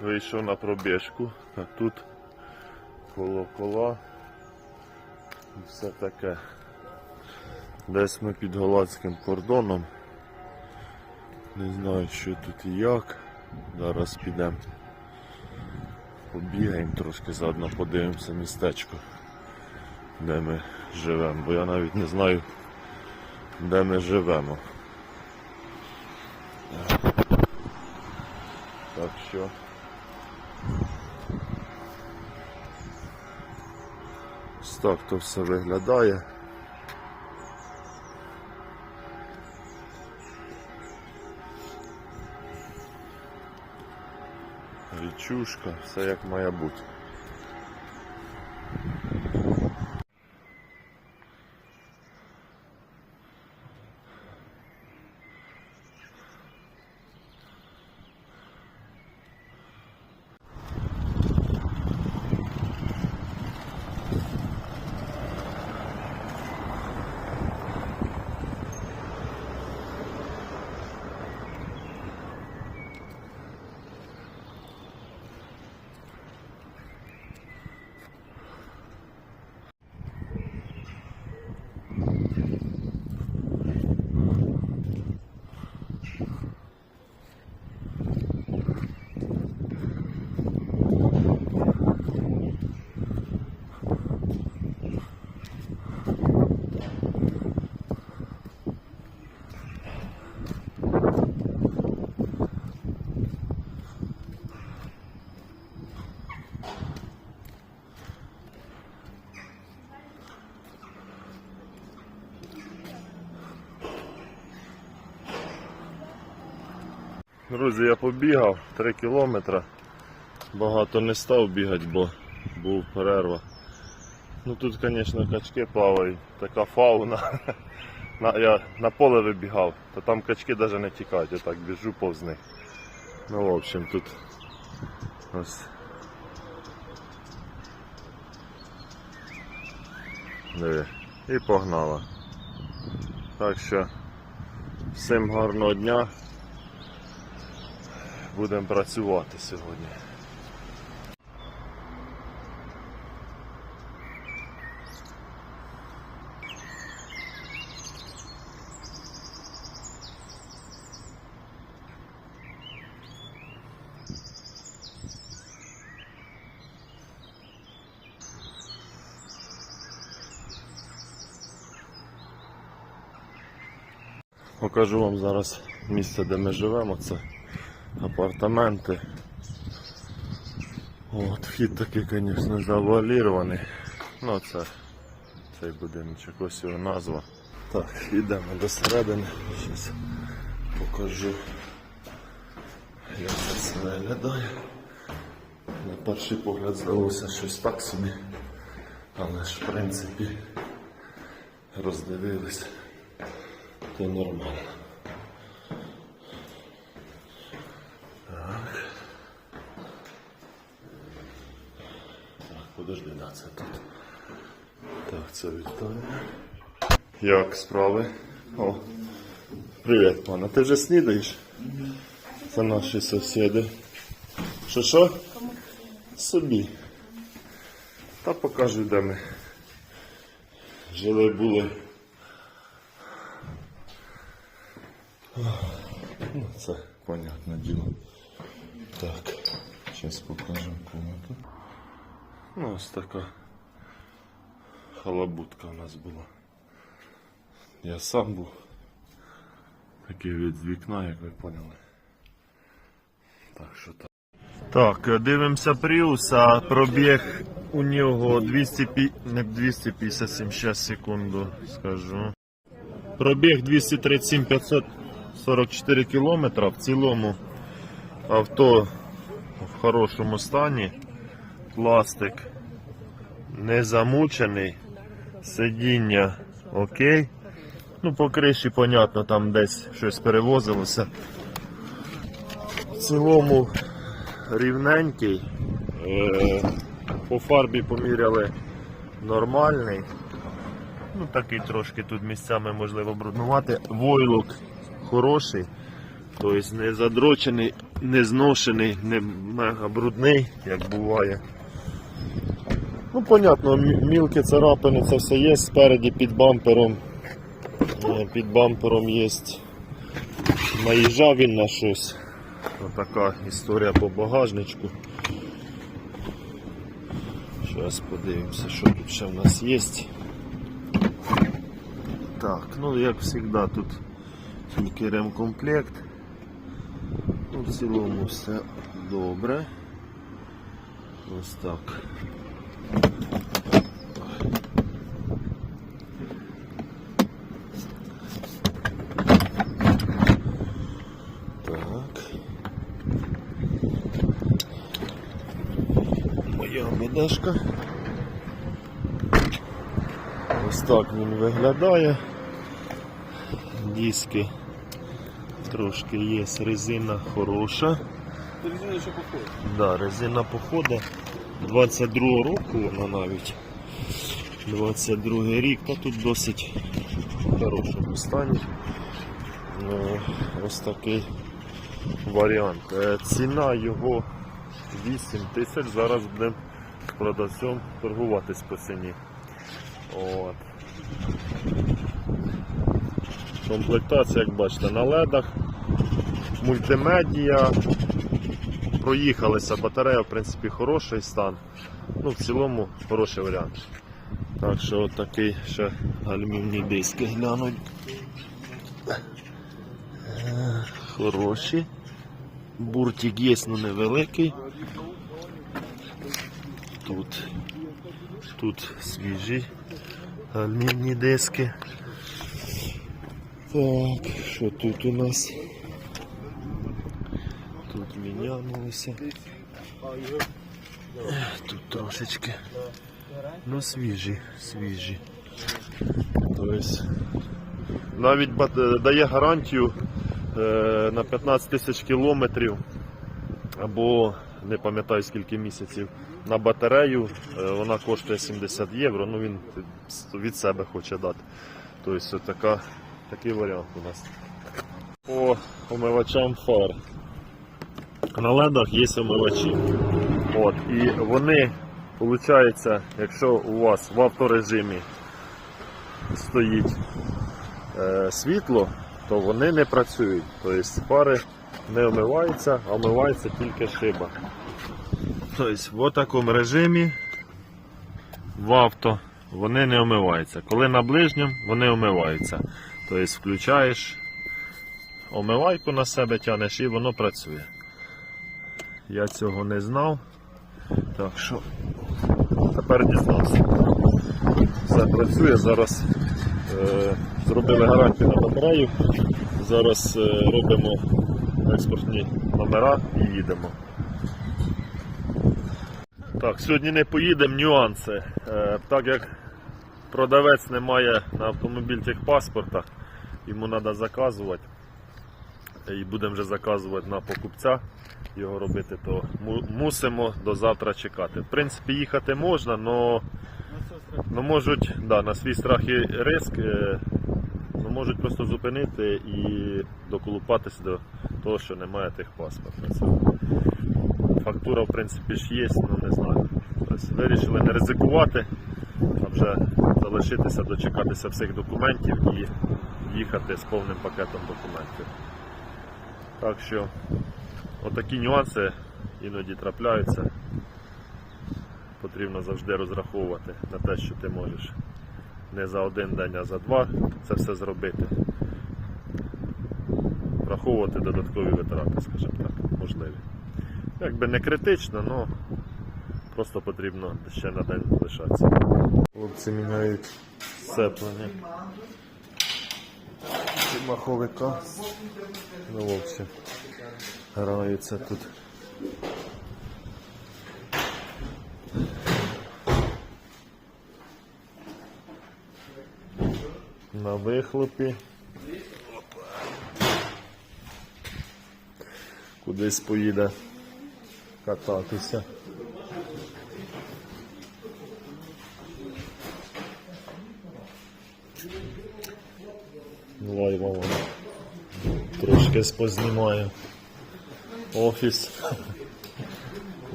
Вийшов на пробіжку, а тут коло кола і все таке. Десь ми під голландським кордоном. Не знаю, що тут і як. Зараз підемо. Побігаємо трошки заодно подивимося містечко, де ми живемо, бо я навіть не знаю, де ми живемо. Так що. Так то все виглядає. Річушка, все як має бути. Друзі, я побігав 3 кілометри. Багато не став бігати, бо був перерва. Ну тут, звісно, качки плавають, така фауна. На, я на поле вибігав, то там качки навіть не тікають, я так біжу повз них. Ну, в общем, тут ось. Диви. І погнала. Так що всім гарного дня. Будемо працювати сьогодні. Покажу вам зараз місце, де ми живемо. Це апартаменти. От, вхід такий, звісно, завуалірований. Ну це цей будиночок, ось його назва. Так, йдемо до середини. Зараз покажу, як це все виглядає. На перший погляд здалося щось так собі, але ж в принципі роздивились, то нормально. Так, подожди, да, це тут. Так, це Вікторія. Як справи? О, привіт, пане. Ти вже снідаєш? Це наші сусіди. Що що? Собі. Та покажу, де ми жили були. Ну, це понятне діло. Так, зараз покажу комнату. Ну, ось така халабутка у нас була. Я сам був. Такий від вікна, як ви поняли. Так що так. Так, дивимося Пріуса. Пробіг у нього 200, не 257, зараз секунду скажу. Пробіг 237 544 кілометра. В цілому авто в хорошому стані. Пластик не замучений. Сидіння окей. Ну, по криші, понятно, там десь щось перевозилося. В цілому рівненький. Е, по фарбі поміряли нормальний. Ну, такий трошки тут місцями можливо бруднувати. Войлок хороший, тобто не задрочений не зношений, не мега брудний, як буває. Ну, понятно, мі- мілкі царапини, це все є спереді під бампером. Е, Під бампером є. Наїжджав він на щось. Отака історія по багажничку. Зараз подивимося, що тут ще в нас є. Так, ну як завжди тут тільки ремкомплект. Ну, в цілому все добре. Ось. Так. Моя Ось так він виглядає. Диски трошки є, резина хороша. Резина ще походить. Да, резина походу 22 року вона навіть. 22 рік, та тут досить хорошому стані. Ну, ось такий варіант. Е, Ціна його 8 тисяч, зараз будемо продавцем торгуватись по ціні. От. Комплектація, як бачите, на ледах, мультимедія, проїхалися, батарея в принципі хороший стан. Ну, в цілому хороший варіант. Так що от ще алюмінні диски глянуть. Е, Хороші. Буртик є, але невеликий. Тут, тут свіжі алюмінні диски. Так, що тут у нас? Тут мінялося. Тут трошечки. Ну свіжі, свіжі. Тобто, навіть дає гарантію е, на 15 тисяч кілометрів або не пам'ятаю скільки місяців на батарею. Е, вона коштує 70 євро. Ну він від себе хоче дати. Тобто така, такий варіант у нас. По омивачам фар. На ледах є омивачі. От, і вони, виходить, якщо у вас в авторежимі стоїть е, світло, то вони не працюють. Тобто фари не омиваються, а омивається тільки шиба. Тобто в такому режимі в авто вони не омиваються. Коли на ближньому, вони омиваються. Тобто включаєш омивайку на себе тянеш і воно працює. Я цього не знав. Так що тепер дізнався. Все працює. Зараз е, зробили гарантію на батарею. Зараз е, робимо експортні номера і їдемо. Так, сьогодні не поїдемо, нюанси. Е, так як продавець не має на автомобіль техпаспорта, йому треба заказувати. І будемо вже заказувати на покупця його робити, то мусимо до завтра чекати. В принципі, їхати можна, але ну, можуть да, на свій страх і риск, е, можуть просто зупинити і доколупатись до того, що немає тих паспорта. Фактура, в принципі, ж є, ну не знаю. Тобто вирішили не ризикувати, а вже залишитися, дочекатися всіх документів і їхати з повним пакетом документів. Так що отакі нюанси іноді трапляються. Потрібно завжди розраховувати на те, що ти можеш не за один день, а за два це все зробити. Враховувати додаткові витрати, скажімо так, можливі. Якби не критично, але просто потрібно ще на день лишатися. Хлопці міняють сцеплення маховика. Ну, в граються тут. На вихлопі. Кудись поїде кататися. Давай, мама. Трошки познімаю. офіс.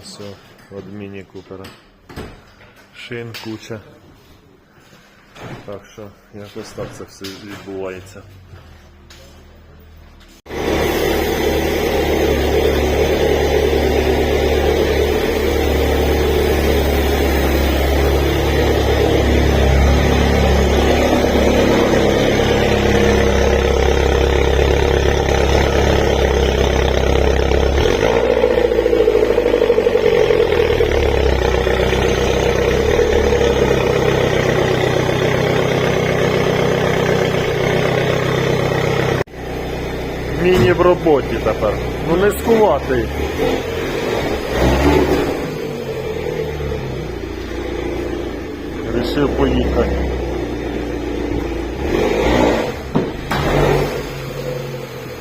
Ось від міні купера. Шин куча. Так що якось так це все відбувається. Міні в роботі тепер. Ну не скуватий. Рішив поїхати.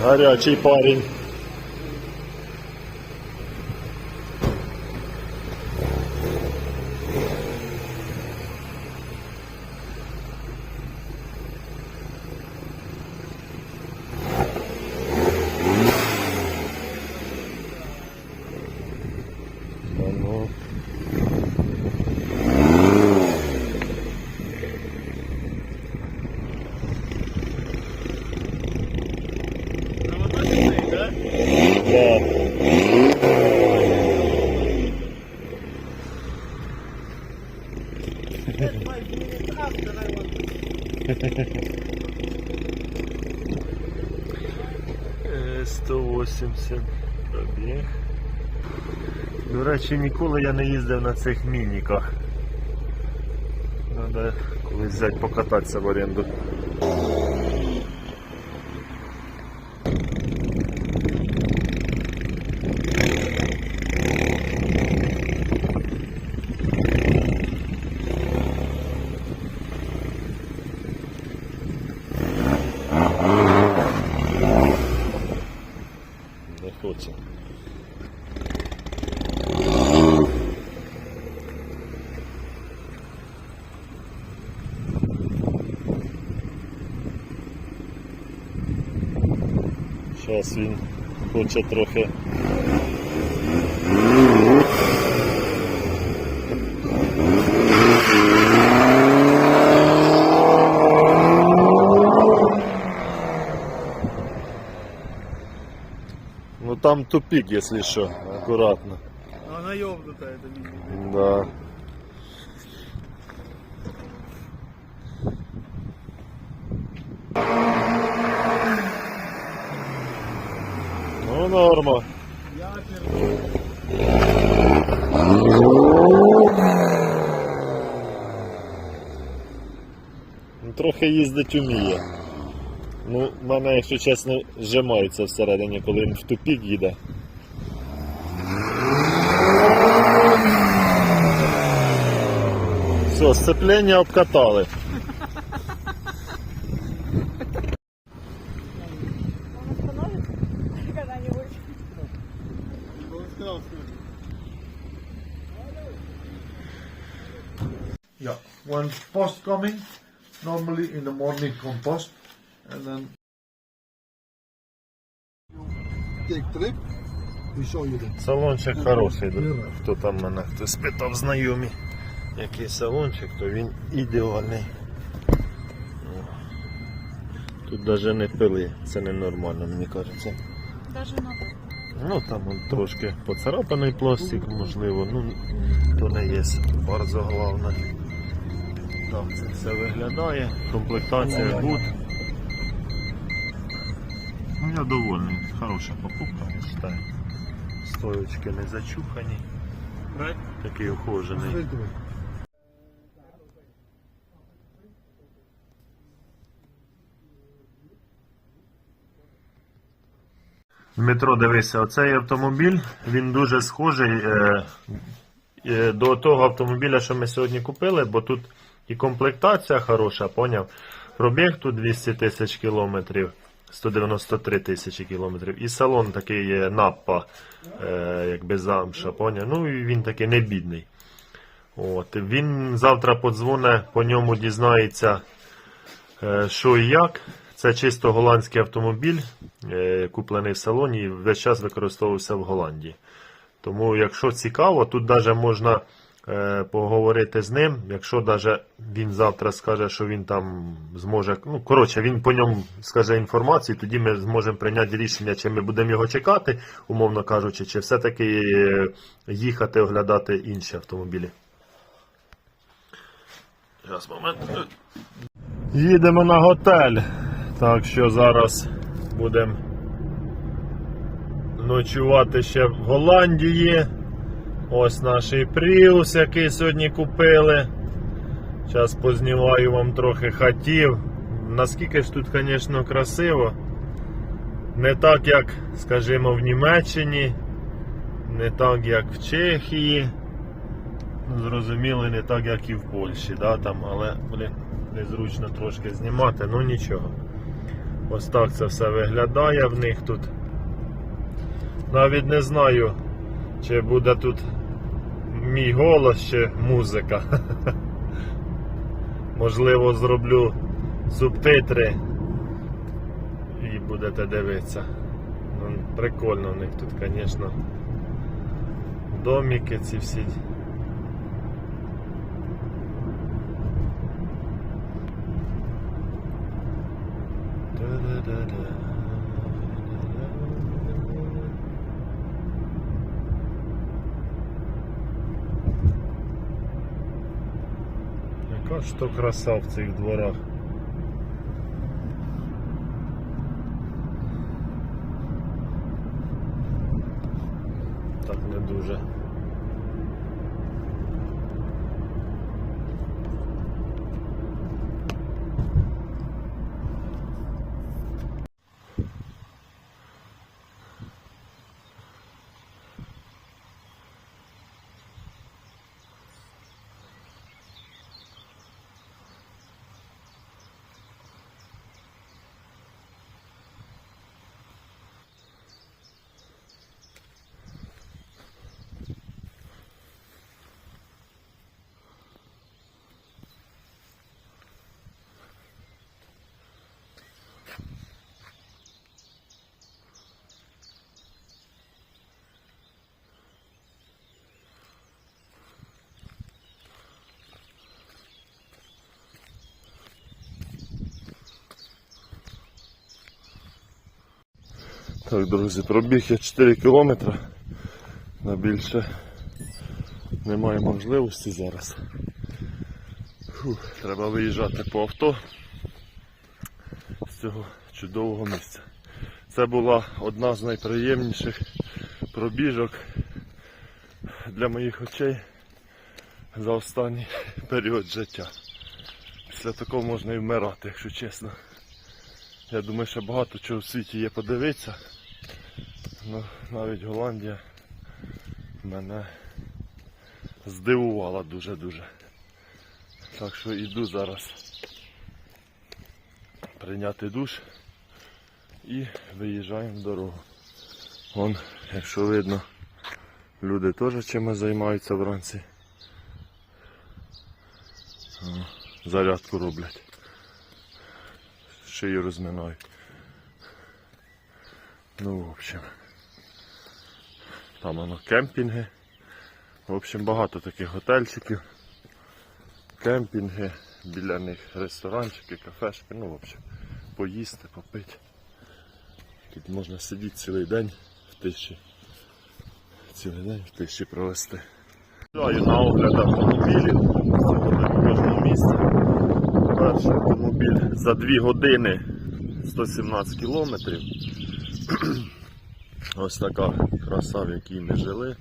Гарячий парень. А ну. Да. Е, 180 пробіг. До речі, ніколи я не їздив на цих мініках. Треба колись взяти покататися в оренду. Зараз він хоче трохи. Ну там тупик, если что, аккуратно. Она ёбнутая, это не... Да. Трохи їздить уміє. Ну, мене, якщо чесно, зжимається всередині, коли він в тупік їде. Все, сцеплення обкатали. Normally in the morning compost, and then Take trip, we show you that. Салончик хороший. Хто там мене хто спитав знайомі, який салончик, то він ідеальний. Тут навіть не пили, це ненормально, мені кажеться. Даже надо. Ну там он трошки поцарапаний пластик, можливо, ну то не є bardzo головне. Так це все виглядає, комплектація good. Ну я довольний, хороша покупка, я вважаю. Стоечки не зачухані, такий ухожений. Дмитро, дивися, оцей автомобіль, він дуже схожий е, е, до того автомобіля, що ми сьогодні купили, бо тут і комплектація хороша, поняв? Пробіг тут 200 тисяч кілометрів, 193 тисячі кілометрів. І салон такий е, наппа, е, якби замша, поняв? Ну і він такий не бідний. От. Він завтра подзвоне, по ньому дізнається, е, що і як. Це чисто голландський автомобіль, е, куплений в салоні і весь час використовувався в Голландії. Тому, якщо цікаво, тут навіть можна поговорити з ним. Якщо навіть він завтра скаже, що він там зможе. Ну, коротше, він по ньому скаже інформацію, тоді ми зможемо прийняти рішення, чи ми будемо його чекати, умовно кажучи, чи все-таки е, їхати оглядати інші автомобілі. Зараз момент. Їдемо на готель. Так що зараз будемо ночувати ще в Голландії. Ось наш Prius, який сьогодні купили. Зараз познімаю вам трохи хатів. Наскільки ж тут, звісно, красиво. Не так, як, скажімо, в Німеччині, не так, як в Чехії. Ну, Зрозуміло, не так, як і в Польщі, да, там, але блін, незручно трошки знімати, ну нічого. Ось так це все виглядає в них тут. Навіть не знаю, чи буде тут мій голос чи музика. Можливо, зроблю субтитри і будете дивитися. Ну, прикольно в них тут, звісно. Домики ці всі. Яка ж то краса в цих дворах. Так не дуже. Так, друзі, пробіг я 4 кілометри. На більше немає можливості зараз. Фух, треба виїжджати по авто з цього чудового місця. Це була одна з найприємніших пробіжок для моїх очей за останній період життя. Після такого можна і вмирати, якщо чесно. Я думаю, що багато чого в світі є подивитися. Ну, навіть Голландія мене здивувала дуже-дуже. Так що йду зараз прийняти душ і виїжджаємо в дорогу. Вон, якщо видно, люди теж чимось займаються вранці. Зарядку роблять шию розминають. Ну, в общем. Там воно кемпінги. В общем, багато таких готельчиків. Кемпінги, біля них ресторанчики, кафешки, ну, в общем, поїсти, попити. Тут можна сидіти цілий день в тиші. Цілий день в тиші провести. Даю на огляд автомобілів. Буде в кожному місці. Перший автомобіль за 2 години 117 кілометрів. Ось така краса, в якій ми жили.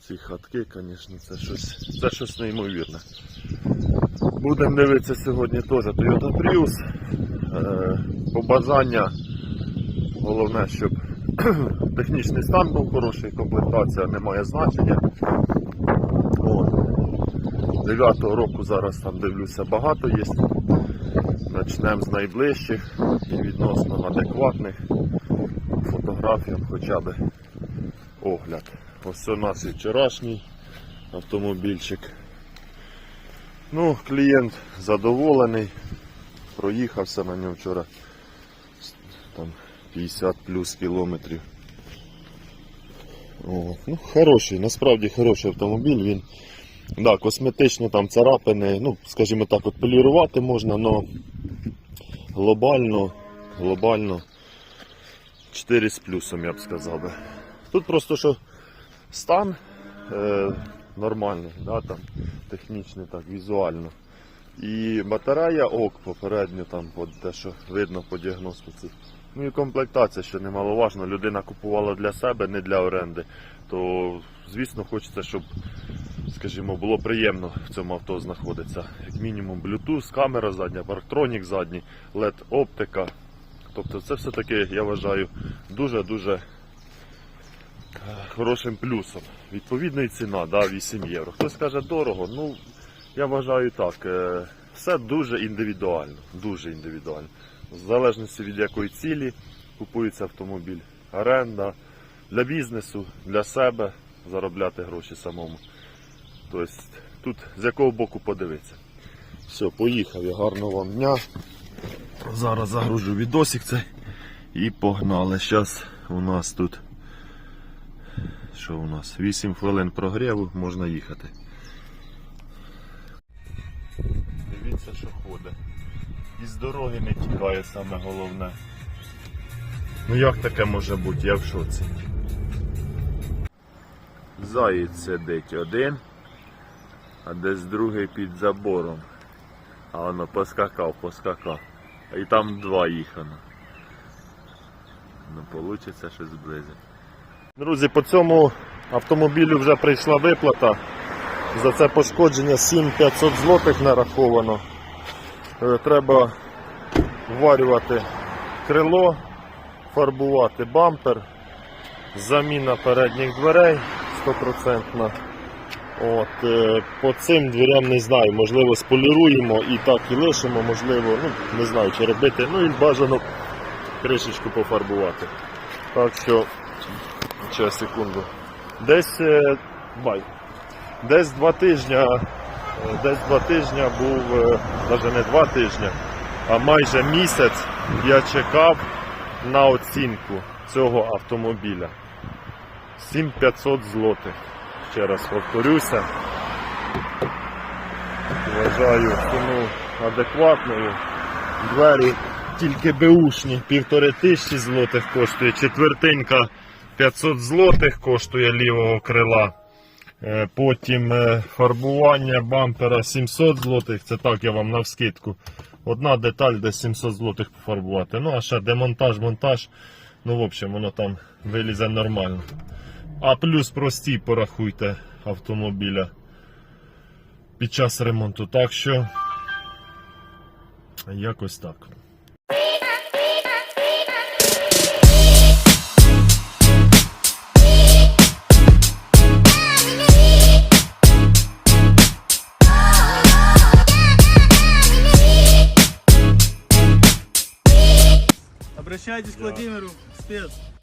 Ці хатки, звісно, це щось, це щось неймовірне. Будемо дивитися сьогодні теж Toyota Prius. Е, побажання. Головне, щоб технічний стан був хороший, комплектація не має значення. 9-го року зараз там дивлюся багато є. Почнемо з найближчих і відносно адекватних фотографіям хоча б огляд. Ось це наш вчорашній автомобільчик. Ну, клієнт задоволений, проїхався на ньому вчора там 50 плюс кілометрів. О, ну, хороший, насправді хороший автомобіль. Він да, косметично там царапини, ну, скажімо так, от полірувати можна, але глобально, глобально 4 з плюсом, я б сказав би. Тут просто що стан е, нормальний, да, там, технічний, так, візуально. І батарея ок попередньо, там, от те, що видно по діагностиці. Ну і комплектація, що немаловажно. Людина купувала для себе, не для оренди. То, звісно, хочеться, щоб, скажімо, було приємно в цьому авто знаходитися. Як мінімум Bluetooth, камера задня, парктронік задній, LED оптика. Тобто це все-таки, я вважаю, дуже-дуже е, хорошим плюсом. Відповідно і ціна, да, 8 євро. Хтось каже дорого, ну я вважаю так. е, Все дуже індивідуально. Дуже індивідуально. В залежності від якої цілі купується автомобіль. Оренда для бізнесу, для себе заробляти гроші самому. Тобто тут з якого боку подивитися. Все, поїхав я. Гарного вам дня. Зараз загружу відосик цей і погнали. Зараз у нас тут. Що у нас? 8 хвилин прогріву, можна їхати. Дивіться, що ходить. І з дороги не тікає саме головне. Ну як таке може бути? Я в шоці. Заєць сидить один, а десь другий під забором. А воно поскакав, поскакав. І там два їхано. Ну, вийде щось зблизити. Друзі, по цьому автомобілю вже прийшла виплата. За це пошкодження 7500 злотих нараховано. Е, Треба вварювати крило, фарбувати бампер, заміна передніх дверей 100%. От, е, по цим дверям не знаю, можливо споліруємо і так і лишимо, можливо, ну, не знаю, чи робити, ну і бажано кришечку пофарбувати. Так що, ще секунду. Десь е, бай. Десь два тижні, е, десь два тижні був, навіть не два тижні, а майже місяць я чекав на оцінку цього автомобіля. 7500 злотих. Ще раз повторюся. Вважаю ціну адекватною. Двері тільки беушні, півтори тисячі злотих коштує, четвертинка 500 злотих коштує лівого крила. Е, Потім е, фарбування бампера 700 злотих, це так я вам навскидку. Одна деталь десь 700 злотих пофарбувати. Ну а ще демонтаж, монтаж. Ну, в общем, воно там вилізе нормально. А плюс прості порахуйте автомобіля під час ремонту. Так що якось так. Обращайтесь к Владимиру, спец.